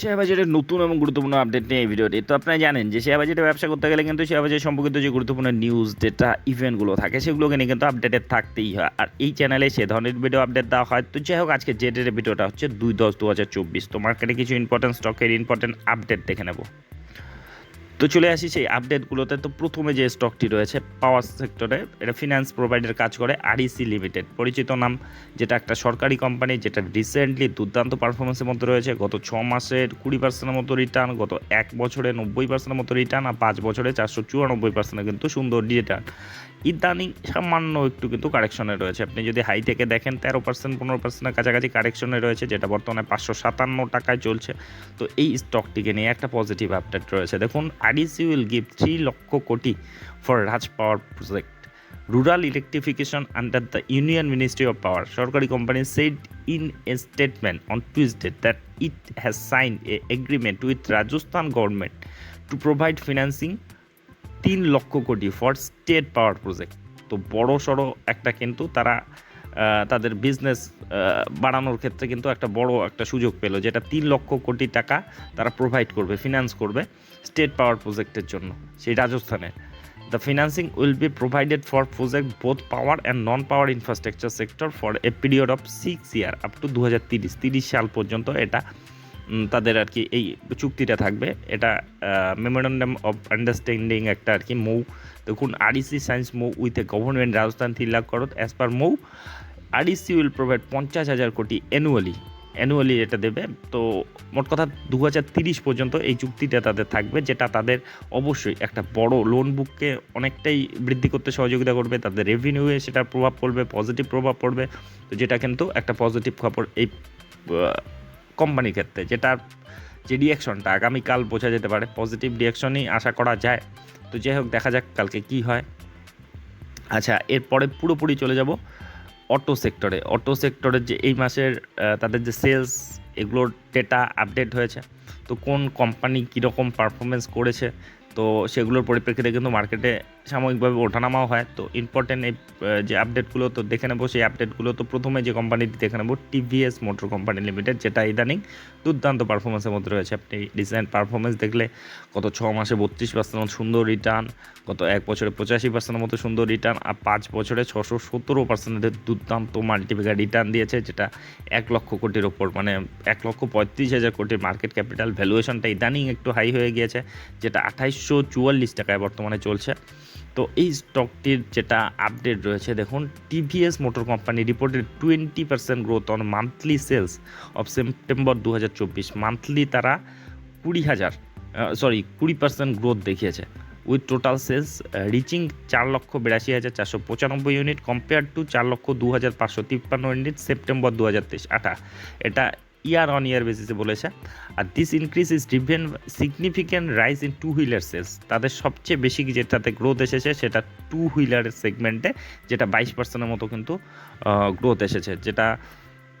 Share বাজারের নতুন এবং গুরুত্বপূর্ণ আপডেট নিয়ে এই ভিডিওটি। তো আপনারা জানেন যে শেয়ার বাজারে ব্যবসা করতে গেলে কিন্তু শেয়ার বাজার সম্পর্কিত যে গুরুত্বপূর্ণ নিউজ ডেটা ইভেন্টগুলো থাকে, সেগুলোকে নিয়ে কিন্তু আপডেটেড থাকতেই হয়। আর এই চ্যানেলে সে ধরনের ভিডিও আপডেট দেওয়া হয়। তো যাই হোক, আজকে যে ডেটের ভিডিওটা হচ্ছে দুই দশ দু হাজার চব্বিশ। তো মার্কেটে কিছু ইম্পর্টেন্ট স্টকের ইম্পর্টেন্ট আপডেট দেখে নেব। তো চলে আসি সেই আপডেটগুলোতে তো প্রথমে যে স্টকটি রয়েছে পাওয়ার সেক্টরে এটা ফিনান্স প্রোভাইডার কাজ করে আরইসি লিমিটেড পরিচিত নাম, যেটা একটা সরকারি কোম্পানি যেটা রিসেন্টলি দুর্দান্ত পারফরমেন্সের মধ্যে রয়েছে। গত ছ মাসের কুড়ি পার্সেন্টের মতো রিটার্ন গত এক বছরে নব্বই পার্সেন্টের মতো রিটার্ন আর পাঁচ বছরে চারশো চুরানব্বই পার্সেন্টের কিন্তু সুন্দর রিটার্ন ইদানিং সামান্য একটু কিন্তু কারেকশনে রয়েছে। আপনি যদি হাই থেকে দেখেন, তেরো পার্সেন্ট পনেরো পার্সেন্টের কাছাকাছি কারেকশনে রয়েছে, যেটা বর্তমানে পাঁচশো সাতান্ন টাকায় চলছে। তো এই স্টকটিকে নিয়ে একটা পজিটিভ আপডেট রয়েছে। দেখুন REC will give three lakh crore for Raj power project rural electrification under the union ministry of power সরকারি company said in a statement on Tuesday that it has sign a agreement with Rajasthan government to provide financing তিন lakh crore for state power project তো বড় সড়ো একটা কিন্তু তারা তাদের business বাড়ানোর ক্ষেত্রে কিন্তু একটা বড় একটা সুযোগ পেল, যেটা তিন লক্ষ কোটি টাকা তারা প্রোভাইড করবে ফিনান্স করবে স্টেট পাওয়ার প্রজেক্টের জন্য, সেই রাজস্থানে। The financing will be provided for project both power and non power infrastructure sector for a period of six year up to দু হাজার তিরিশ তিরিশ সাল পর্যন্ত এটা তাদের আর কি এই চুক্তিটা থাকবে। এটা মেমোরেন্ডাম অফ আন্ডারস্ট্যান্ডিং একটা আর কি মৌ। দেখুন REC signs MoU with a government Rajasthan তিন লাখ করত as per MoU REC will provide পঞ্চাশ হাজার কোটি অ্যানুয়ালি অ্যানুয়ালি এটা দেবে। তো মোট কথা দু পর্যন্ত এই চুক্তিটা তাদের থাকবে, যেটা তাদের অবশ্যই একটা বড় লোন বুককে অনেকটাই বৃদ্ধি করতে সহযোগিতা করবে, তাদের রেভিনিউয়ে সেটার প্রভাব পড়বে পজিটিভ প্রভাব পড়বে। তো যেটা কিন্তু একটা পজিটিভ খবর, এই কোম্পানির ক্ষেত্রে যেটার যে রিয়াকশনটা আগামীকাল বোঝা যেতে পারে পজিটিভ রিয়াকশনই আশা করা যায়। তো যাই হোক, দেখা যাক কালকে কি হয়। আচ্ছা এরপরে পুরোপুরি চলে যাব অটো সেক্টরে অটো সেক্টরের যে এই মাসের তাদের যে সেলস এগুলোর ডেটা আপডেট হয়েছে। তো কোন কোম্পানি কীরকম পারফরমেন্স করেছে তো সেগুলোর পরিপ্রেক্ষিতে কিন্তু মার্কেটে সাময়িকভাবে ওঠানামাও হয়। তো ইম্পর্টেন্ট এই যে আপডেটগুলো তো দেখে নেব। সেই আপডেটগুলো তো প্রথমে যে কোম্পানিটি দেখে নেব টিভিএস মোটর কোম্পানি লিমিটেড যেটা ইদানিং দুর্দান্ত পারফরমেন্সের মধ্যে রয়েছে। আপনি রিসেন্ট পারফরমেন্স দেখলে গত ছ মাসে বত্রিশ পার্সেন্ট মতো সুন্দর রিটার্ন গত এক বছরে পঁচাশি পার্সেন্টের মতো সুন্দর রিটার্ন আর পাঁচ বছরে ছশো সতেরো পার্সেন্টের দুর্দান্ত মাল্টিপ্লিকার রিটার্ন দিয়েছে, যেটা এক লক্ষ কোটির ওপর মানে এক লক্ষ পঁয়ত্রিশ হাজার কোটির মার্কেট ক্যাপিটাল ভ্যালুয়েশনটা ইদানিং একটু হাই হয়ে গিয়েছে, যেটা আঠাইশশো চুয়াল্লিশ টাকায় বর্তমানে চলছে। তো এই স্টকটির যেটা আপডেট রয়েছে, দেখুন TVS motor company reported twenty percent growth on monthly sales of September দু হাজার চব্বিশ মান্থলি তারা কুড়ি হাজার সরি কুড়ি পার্সেন্ট গ্রোথ দেখিয়েছে। উইথ টোটাল সেলস রিচিং চার লক্ষ বিরাশি হাজার চারশো পঁচানব্বই ইউনিট কম্পেয়ার টু চার লক্ষ দু হাজার পাঁচশো তিপ্পান্ন ইউনিট সেপ্টেম্বর দু হাজার তেইশ আঠা এটা ইয়ার অন ইয়ার বেসিসে বলেছে। আর this increase is driven significant rise in two wheeler sales তাদের সবচেয়ে বেশি যেটাতে গ্রোথ এসেছে, সেটা টু হুইলারের সেগমেন্টে যেটা বাইশ পার্সেন্টের মতো কিন্তু গ্রোথ এসেছে। যেটা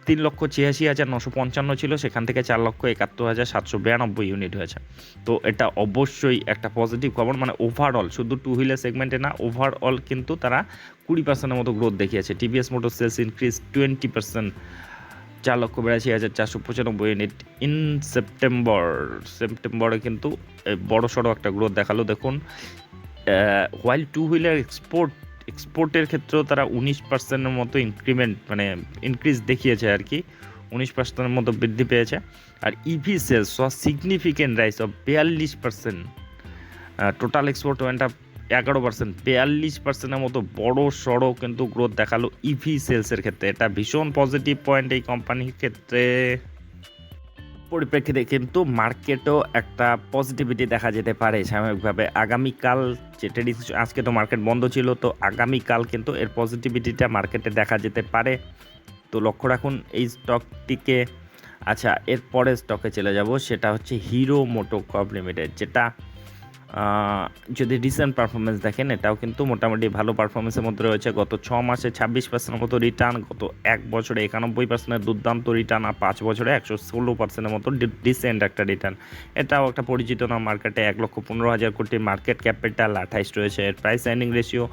তিন লক্ষ ছিয়াশি হাজার নশো পঞ্চান্ন ছিল, সেখান থেকে চার লক্ষ একাত্তর হাজার সাতশো বিরানব্বই ইউনিট হয়েছে। তো এটা অবশ্যই একটা পজিটিভ খবর মানে ওভারঅল শুধু টু হুইলার সেগমেন্টে না ওভারঅল কিন্তু তারা কুড়ি পার্সেন্টের মতো গ্রোথ দেখিয়েছে। TVS motor sales increase twenty percent চার লক্ষ বিরাশি হাজার চারশো পঁচানব্বই ইউনিট ইন সেপ্টেম্বর সেপ্টেম্বরে কিন্তু বড় সড়ো একটা গ্রোথ দেখাল, দেখুন। হোয়াইল টু হুইলার এক্সপোর্ট এক্সপোর্টের ক্ষেত্রেও তারা উনিশ পার্সেন্টের মতো ইনক্রিমেন্ট মানে ইনক্রিজ দেখিয়েছে আর কি। উনিশ পার্সেন্টের মতো বৃদ্ধি পেয়েছে। আর EV sales significant rise of বিয়াল্লিশ percent total export went up এগারো পার্সেন্ট বিয়াল্লিশ পার্সেন্টের মতো বড় সড়ো কিন্তু গ্রোথ দেখাল ইভি সেলসের ক্ষেত্রে। এটা ভীষণ পজিটিভ পয়েন্ট এই কোম্পানির ক্ষেত্রে। পরিপ্রেক্ষিতে কিন্তু মার্কেটও একটা পজিটিভিটি দেখা যেতে পারে সাময়িকভাবে। আগামীকাল যে ট্রেডিং আজকে তো মার্কেট বন্ধ ছিল, তো আগামীকাল কিন্তু এর পজিটিভিটিটা মার্কেটে দেখা যেতে পারে। তো লক্ষ্য রাখুন, এই স্টকটিকে আচ্ছা এরপরে স্টকে চলে যাব, সেটা হচ্ছে হিরো মোটোকপ লিমিটেড যেটা যদি রিসেন্ট পারফরমেন্স দেখেন, এটাও কিন্তু মোটামুটি ভালো পারফরমেন্সের মধ্যে রয়েছে। গত ছ মাসে ছাব্বিশ পার্সেন্টের মতো রিটার্ন গত এক বছরে একানব্বই পার্সেন্টের দুর্দান্ত রিটার্ন আর পাঁচ বছরে একশো ষোলো পার্সেন্টের মতো ডিসেন্ট একটা রিটার্ন এটাও একটা পরিচিত না মার্কেটে এক লক্ষ পনেরো হাজার কোটি মার্কেট ক্যাপিটাল আঠাইশ রয়েছে এর প্রাইস এন্ডিং রেশিও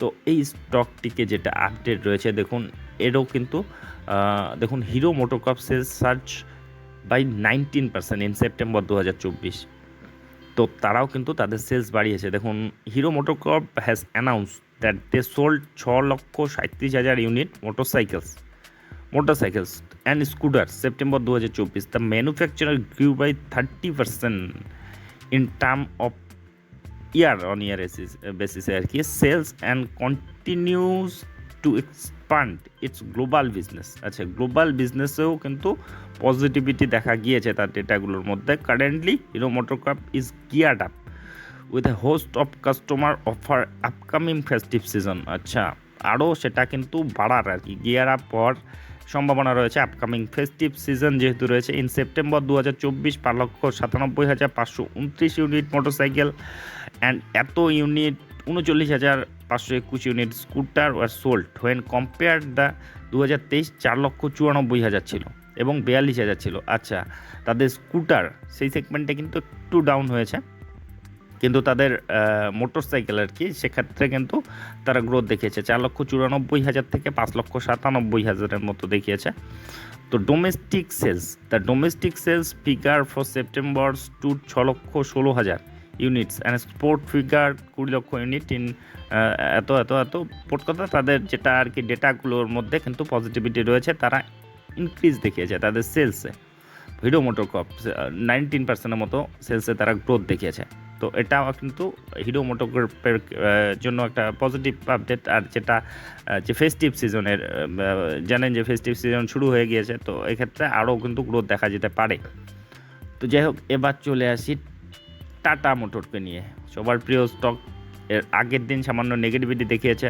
তো এই স্টকটিকে যেটা আপডেট রয়েছে, দেখুন, এরও কিন্তু দেখুন Hero MotoCorp surge by nineteen percent in September দু হাজার চব্বিশ। তো তারাও কিন্তু তাদের সেলস বাড়িয়েছে। দেখুন Hero MotoCorp has announce that they sold ছ লক্ষ সাঁত্রিশ হাজার unit motorcycles motorcycles and scooter September দু হাজার চব্বিশ the manufacturer grew by thirty percent in term of year on year বেসিসে আর কি। Sales and continues to expand its global business আচ্ছা গ্লোবাল বিজনেসেও কিন্তু পজিটিভিটি দেখা গিয়েছে তার ডেটাগুলোর মধ্যে। Currently Hero MotoCorp is geared up with a host of customer offer upcoming festive season আচ্ছা আরও সেটা কিন্তু বাড়ার আর কি। গিয়ার আপ হওয়ার সম্ভাবনা রয়েছে আপকামিং ফেস্টিভ সিজন যেহেতু রয়েছে। ইন সেপ্টেম্বর দু হাজার চব্বিশ, পাঁচ লক্ষ সাতানব্বই হাজার পাঁচশো উনত্রিশ ইউনিট মোটরসাইকেল অ্যান্ড এত ইউনিট উনচল্লিশ হাজার পাঁচশো একুশ ইউনিট স্কুটার আর সোল্ড হোয়েন কম্পেয়ার দ্য দু হাজার তেইশ চার লক্ষ চুরানব্বই হাজার ছিল এবং বিয়াল্লিশ হাজার ছিল। আচ্ছা তাদের স্কুটার সেই সেগমেন্টে কিন্তু একটু ডাউন হয়েছে, কিন্তু তাদের মোটর সাইকেল আর কি, সেক্ষেত্রে কিন্তু তারা গ্রোথ দেখিয়েছে। চার লক্ষ চুরানব্বই হাজার থেকে পাঁচ লক্ষ সাতানব্বই হাজারের মতো দেখিয়েছে। তো domestic sales the domestic sales figure for September to ছ লক্ষ ষোলো হাজার। ইউনিটস অ্যান্ড স্পোর্ট ফিগার কুড়ি লক্ষ ইউনিট ইন এত এত এত। মোট কথা তাদের যেটা আর কি ডেটাগুলোর মধ্যে কিন্তু পজিটিভিটি রয়েছে, তারা ইনক্রিজ দেখিয়েছে তাদের সেলসে হিরো মোটর ক্রপ নাইনটিন পার্সেন্টের মতো সেলসে তারা গ্রোথ দেখিয়েছে। তো এটাও কিন্তু হিরো মোটোগ্রাফের জন্য একটা পজিটিভ আপডেট আর যেটা যে ফেস্টিভ সিজনের জানেন যে ফেস্টিভ সিজন শুরু হয়ে গিয়েছে, তো এক্ষেত্রে আরও কিন্তু গ্রোথ দেখা যেতে পারে। তো যাই হোক, এবার চলে আসি টাটা মোটরকে নিয়ে। সবার প্রিয় স্টক এর আগের দিন সামান্য নেগেটিভিটি দেখিয়েছে।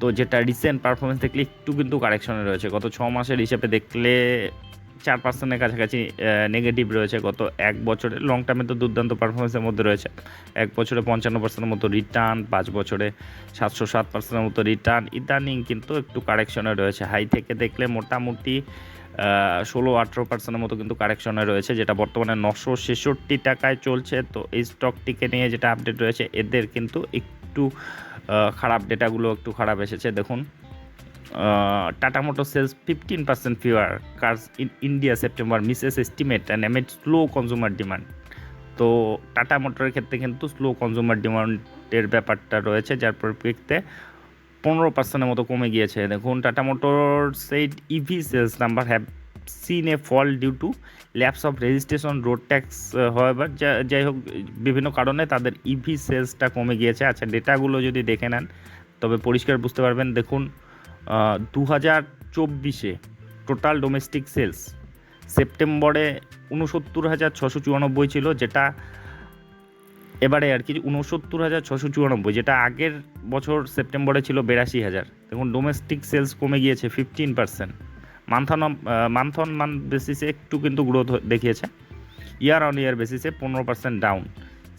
তো যেটা রিসেন্ট পারফরমেন্স দেখলে একটু কিন্তু কারেকশনে রয়েছে। গত ছ মাসের হিসেবে দেখলে চার পার্সেন্টের কাছাকাছি নেগেটিভ রয়েছে। গত এক বছরে লং টার্মে তো দুর্দান্ত পারফরমেন্সের মধ্যে রয়েছে। এক বছরে পঞ্চান্ন পার্সেন্টের মতো রিটার্ন পাঁচ বছরে সাতশো সাত পার্সেন্টের মতো রিটার্ন ইদানিং কিন্তু একটু কারেকশনে রয়েছে। হাই থেকে দেখলে মোটামুটি ষোলো, আঠেরো পার্সেন্টের মতো কিন্তু কারেকশনে রয়েছে, যেটা বর্তমানে নশো ছেষট্টি টাকায় চলছে। তো এই স্টকটিকে নিয়ে যেটা আপডেট রয়েছে, এদের কিন্তু একটু খারাপ ডেটাগুলো একটু খারাপ এসেছে। দেখুন Tata motor sales fifteen percent fewer cars in India September misses estimate and amid slow consumer demand তো টাটা মোটরের ক্ষেত্রে কিন্তু স্লো কনজিউমার ডিমান্ডের ব্যাপারটা রয়েছে, যার পরিপ্রেক্ষিতে পনেরো পার্সেন্টের মতো কমে গিয়েছে। দেখুন Tata motor said EV sales number have seen a fall due to lapse of registration road tax হওয়ার যাই হোক, বিভিন্ন কারণে তাদের ইভি সেলসটা কমে গিয়েছে। আচ্ছা ডেটাগুলো যদি দেখে নেন, তবে পরিষ্কার বুঝতে পারবেন, দেখুন দু হাজার চব্বিশে টোটাল ডোমেস্টিক সেলস সেপ্টেম্বরে উনসত্তর হাজার ছশো চুরানব্বই ছিল, যেটা এবারে আর কি উনসত্তর হাজার ছশো চুরানব্বই, যেটা আগের বছর সেপ্টেম্বরে ছিল বিরাশি হাজার দেখুন ডোমেস্টিক সেলস কমে গিয়েছে fifteen percent month on month on month বেসিসে একটু কিন্তু গ্রোথ দেখিয়েছে। ইয়ার অন ইয়ার বেসিসে পনেরো পার্সেন্ট ডাউন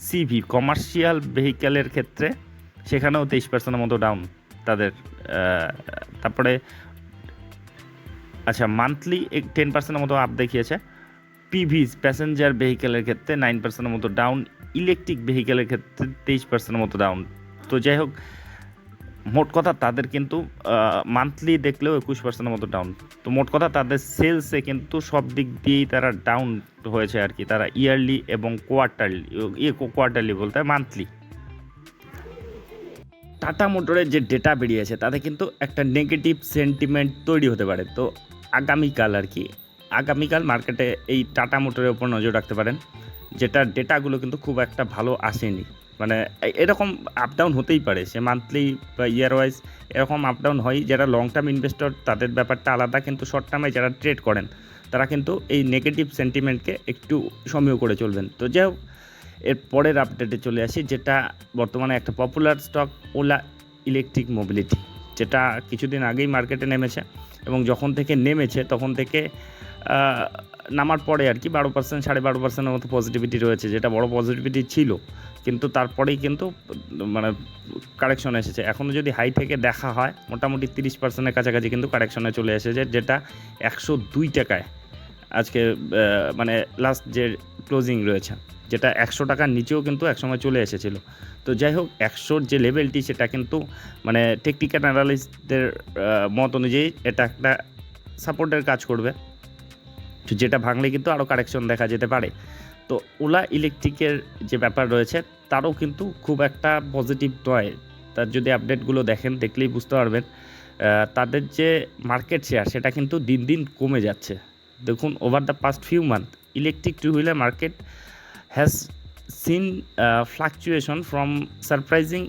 সিভি কমার্শিয়াল ভেহিক্যালের ক্ষেত্রে সেখানেও তেইশ পার্সেন্টের মতো ডাউন তাদের তারপরে আচ্ছা মান্থলি টেন পার্সেন্টের মতো আপ দেখিয়েছে। পিভিস প্যাসেঞ্জার ভেহিকেলের ক্ষেত্রে নাইন পার্সেন্টের মতো ডাউন ইলেকট্রিক ভেহিকেলের ক্ষেত্রে তেইশ পার্সেন্টের মতো ডাউন তো যাই হোক, মোট কথা তাদের কিন্তু মান্থলি দেখলেও একুশ পার্সেন্টের মতো ডাউন তো মোট কথা তাদের সেলসে কিন্তু সব দিক দিয়েই তারা ডাউন হয়েছে আর কি। তারা ইয়ারলি এবং কোয়ার্টারলি ইয়ে কোয়ার্টারলি বলতে হয় মান্থলি টাটা মোটরের যে ডেটা বেরিয়েছে, তাতে কিন্তু একটা নেগেটিভ সেন্টিমেন্ট তৈরি হতে পারে। তো আগামীকাল আর কি আগামীকাল মার্কেটে এই টাটা মোটরের উপর নজর রাখতে পারেন যেটা ডেটাগুলো কিন্তু খুব একটা ভালো আসেনি। মানে এরকম আপ ডাউন হতেই পারে, সে মান্থলি বা ইয়ার ওয়াইজ এরকম আপ ডাউন হয়। যারা লং টার্ম ইনভেস্টর তাদের ব্যাপারটা আলাদা, কিন্তু শর্ট টার্মে যারা ট্রেড করেন, তারা কিন্তু এই নেগেটিভ সেন্টিমেন্টকে একটু সমীহ করে চলবেন। তো যাই হোক, এর পরের আপডেটে চলে আসি, যেটা বর্তমানে একটা popular stock Ola electric mobility যেটা কিছুদিন আগেই মার্কেটে নেমেছে এবং যখন থেকে নেমেছে, তখন থেকে নামার পরে আর কি বারো পার্সেন্ট সাড়ে বারো পার্সেন্টের মতো পজিটিভিটি রয়েছে, যেটা বড় পজিটিভিটি ছিল। কিন্তু তারপরেই কিন্তু মানে কারেকশন এসেছে। এখনও যদি হাই থেকে দেখা হয়, মোটামুটি তিরিশ পার্সেন্টের কাছাকাছি কিন্তু কারেকশনে চলে এসেছে, যেটা একশো দুই টাকায় আজকে মানে লাস্ট যে ক্লোজিং রয়েছে, যেটা একশো টাকার নিচেও কিন্তু একসময় চলে এসেছিল। তো যাই হোক, একশোর যে লেভেলটি সেটা কিন্তু মানে টেকনিক্যাল অ্যানালিস্টদের মত অনুযায়ী এটা একটা সাপোর্টের কাজ করবে। যেটা ভাঙলে কিন্তু আরও কারেকশন দেখা যেতে পারে। তো ওলা ইলেকট্রিকের যে ব্যাপার রয়েছে, তারও কিন্তু খুব একটা পজিটিভ নয়। তার যদি আপডেটগুলো দেখেন, দেখলেই বুঝতে পারবেন। তাদের যে মার্কেট শেয়ার সেটা কিন্তু দিন দিন কমে যাচ্ছে। দেখুন over the past few month electric two wheeler market has seen fluctuation from surprising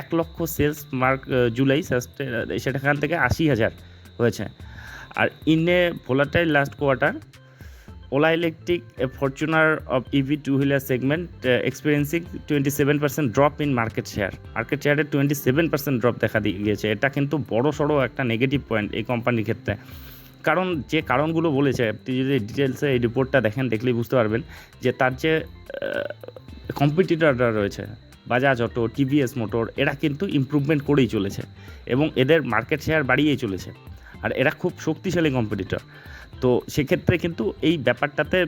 এক লক্ষ সেলস মার্ক জুলাই সেটাখান থেকে আশি হাজার হয়েছে। আর in volatile last quarter Ola electric fortunes of EV two wheeler segment experiencing twenty seven percent drop in market share market শেয়ারে twenty seven percent drop দেখা দিয়ে গিয়েছে। এটা কিন্তু বড় সড়ো একটা নেগেটিভ পয়েন্ট এই কোম্পানির ক্ষেত্রে। কারণ যে কারণগুলো বলেছে, আপনি যদি ডিটেলসে এই রিপোর্টটা দেখেন, দেখলেই বুঝতে পারবেন যে তার যে কম্পিটিটররা রয়েছে বাজাজ অটো টিভিএস মোটর এরা কিন্তু ইমপ্রুভমেন্ট করেই চলেছে এবং এদের মার্কেট শেয়ার বাড়িয়েই চলেছে। আর এরা খুব শক্তিশালী কম্পিটিটর তো সেক্ষেত্রে কিন্তু এই ব্যাপারটাতে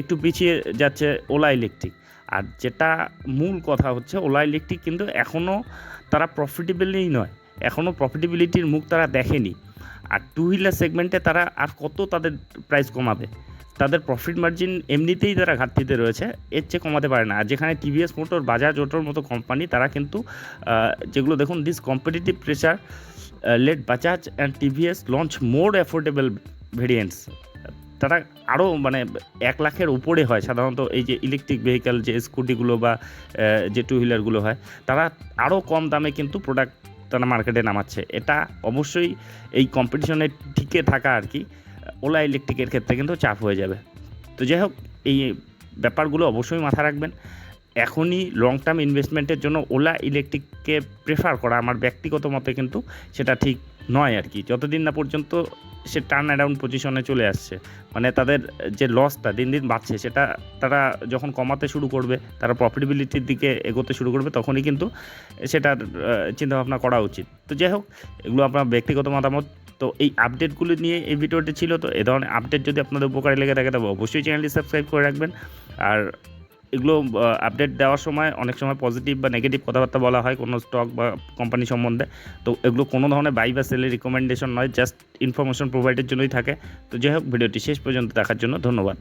একটু পিছিয়ে যাচ্ছে ওলা ইলেকট্রিক আর যেটা মূল কথা হচ্ছে, ওলা ইলেকট্রিক কিন্তু এখনও তারা প্রফিটেবলই নয়। এখনও প্রফিটেবিলিটির মুখ তারা দেখেনি। আর টু হুইলার সেগমেন্টে তারা আর কত তাদের প্রাইস কমাবে? তাদের প্রফিট মার্জিন এমনিতেই তারা ঘাটতিতে রয়েছে, এর চেয়ে কমাতে পারে না। আর যেখানে টিভিএস মোটর বাজাজ অটোর মতো কোম্পানি তারা কিন্তু যেগুলো দেখুন this competitive pressure let Bajaj and TVS launch more affordable variants তারা আরও মানে এক লাখের উপরে হয় সাধারণত এই যে ইলেকট্রিক ভেহিক্যাল যে স্কুটিগুলো বা যে টু হুইলারগুলো হয়, তারা আরও কম দামে কিন্তু প্রোডাক্ট তারা মার্কেটে নামাচ্ছে। এটা অবশ্যই এই কম্পিটিশনে টিকে থাকা আর কি ওলা ইলেকট্রিকের ক্ষেত্রে কিন্তু চাপ হয়ে যাবে। তো যাই হোক, এই ব্যাপারগুলো অবশ্যই মাথা রাখবেন। এখনই লং টার্ম ইনভেস্টমেন্টের জন্য ওলা ইলেকট্রিককে প্রেফার করা আমার ব্যক্তিগত মতে কিন্তু সেটা ঠিক নয় আর কি। যতদিন না পর্যন্ত সে টার্ন অ্যারাউন্ড পজিশনে চলে আসছে মানে তাদের যে লসটা দিন দিন বাড়ছে, সেটা তারা যখন কমাতে শুরু করবে, তারা প্রফিটেবিলিটির দিকে এগোতে শুরু করবে, তখনই কিন্তু সেটার চিন্তাভাবনা করা উচিত। তো যাই হোক, এগুলো আপনার ব্যক্তিগত মতামত। তো এই আপডেটগুলি নিয়ে এই ভিডিওটি ছিল, তো এ ধরনের আপডেট যদি আপনাদের উপকারে লেগে থাকে, তবে অবশ্যই চ্যানেলটি সাবস্ক্রাইব করে রাখবেন। আর এগুলো আপডেট দেওয়ার সময় অনেক সময় পজিটিভ বা নেগেটিভ কথাবার্তা বলা হয় কোনো স্টক বা কোম্পানি সম্বন্ধে। তো এগুলো কোনো ধরনের বাই বা সেলের রিকমেন্ডেশন নয় জাস্ট ইনফরমেশন প্রোভাইডের জন্যই থাকে। তো যাই হোক, ভিডিওটি শেষ পর্যন্ত দেখার জন্য ধন্যবাদ।